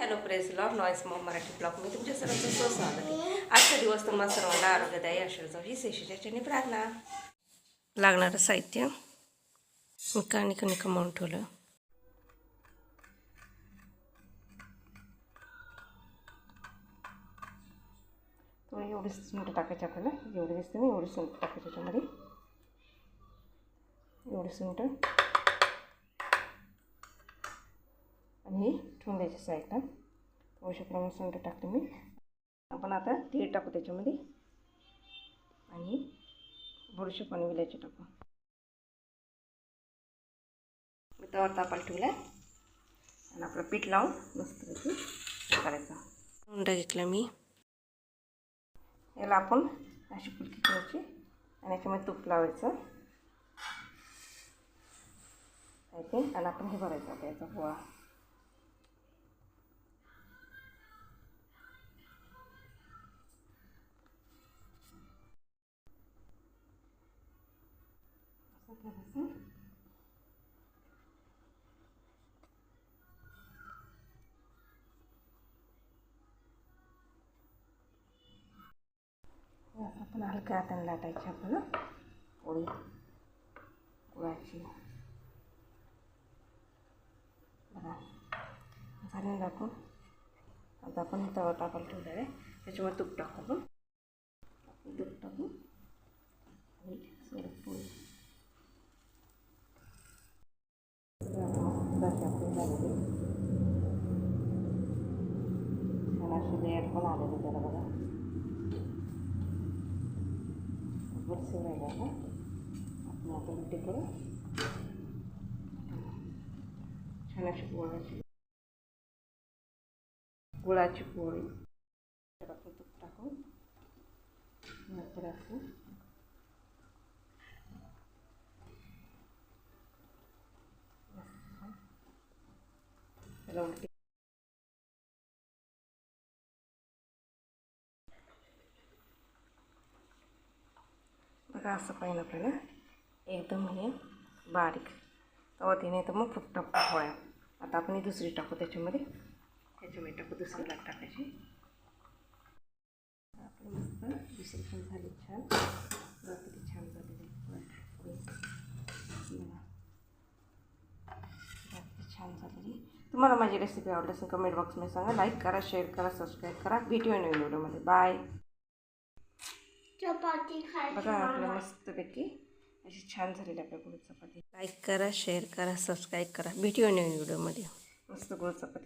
Hello press law noise mom Marathi blog मी तुमच्या सर्वांचं स्व स्वागत आहे आजचा दिवस तुम्हाला सर्वांना आरोग्यदायी आशीर्वाद जाऊ ही शेषाच्या प्रार्थना लागणारं साहित्य मी काणी कणी कमावून ठेवलं तो एवढीच सुंठ टाकायची आपल्याला जेवढी दिसते मी एवढी सुंठ टाकायची त्याच्यामध्ये एवढी सुंठ आणि ही ठेवून द्यायची साईडला औषधप्रमाणे सुंठ टाकते मी. आपण आता तीळ टाकू त्याच्यामध्ये. आणि बुरशी पाणी विलायची टाकू. मी तवा तापायला ठेवला. आणि आपलं पीठ लावून मस्त करायचं. उंडा घेतला मी. याला आपण अशी फुलकी करायची. आणि याच्यामध्ये तूप लावायचं. आणि आपण हे भरायचं आता याचा पोळा असं आपण हलक्या हाताने लाटायची आपल्याला. पोळी गुळाची. बघा झाले लाटून. आता आपण तवा टाकायला ठेवलेला आहे. त्याच्यावर तूप टाकू आपण आपण तूप टाकू आणि सोडत पोळी मस्त आपली झालेली छान अशी लेअर पण आलेली त्याला बघा बुरशी राहिला का आपण आता उलटी करू छान अशी गुळाची गुळाची पोळी त्याला आपण तूप टाकून नंतर असं त्याला उलटी बघा असं पाहिजे आपल्याला. एकदम हे बारीक. तेव्हा तिने तर मग फक्त टाकू पोळ्या आता आपण ही दुसरी टाकू त्याच्यामध्ये. त्याच्यामध्ये टाकू दुसरी लाट टाकायची. आपली मस्त दुसरी पण झाली छान. किती छान झाली पोळी. बघा. बघा किती छान झालेली तुम्हाला माझी रेसिपी आवडली असेल कमेंट बॉक्समध्ये सांगा. लाईक करा शेअर करा सबस्क्राईब करा. भेटूया नवीन व्हिडिओमध्ये. बाय चपाती बघा आपलं मस्तपैकी अशी छान झालेली आपल्या गोड चपाती. लाईक करा शेअर करा सबस्क्राईब करा. भेटूया नवीन व्हिडिओमध्ये. मस्त गोड चपाती.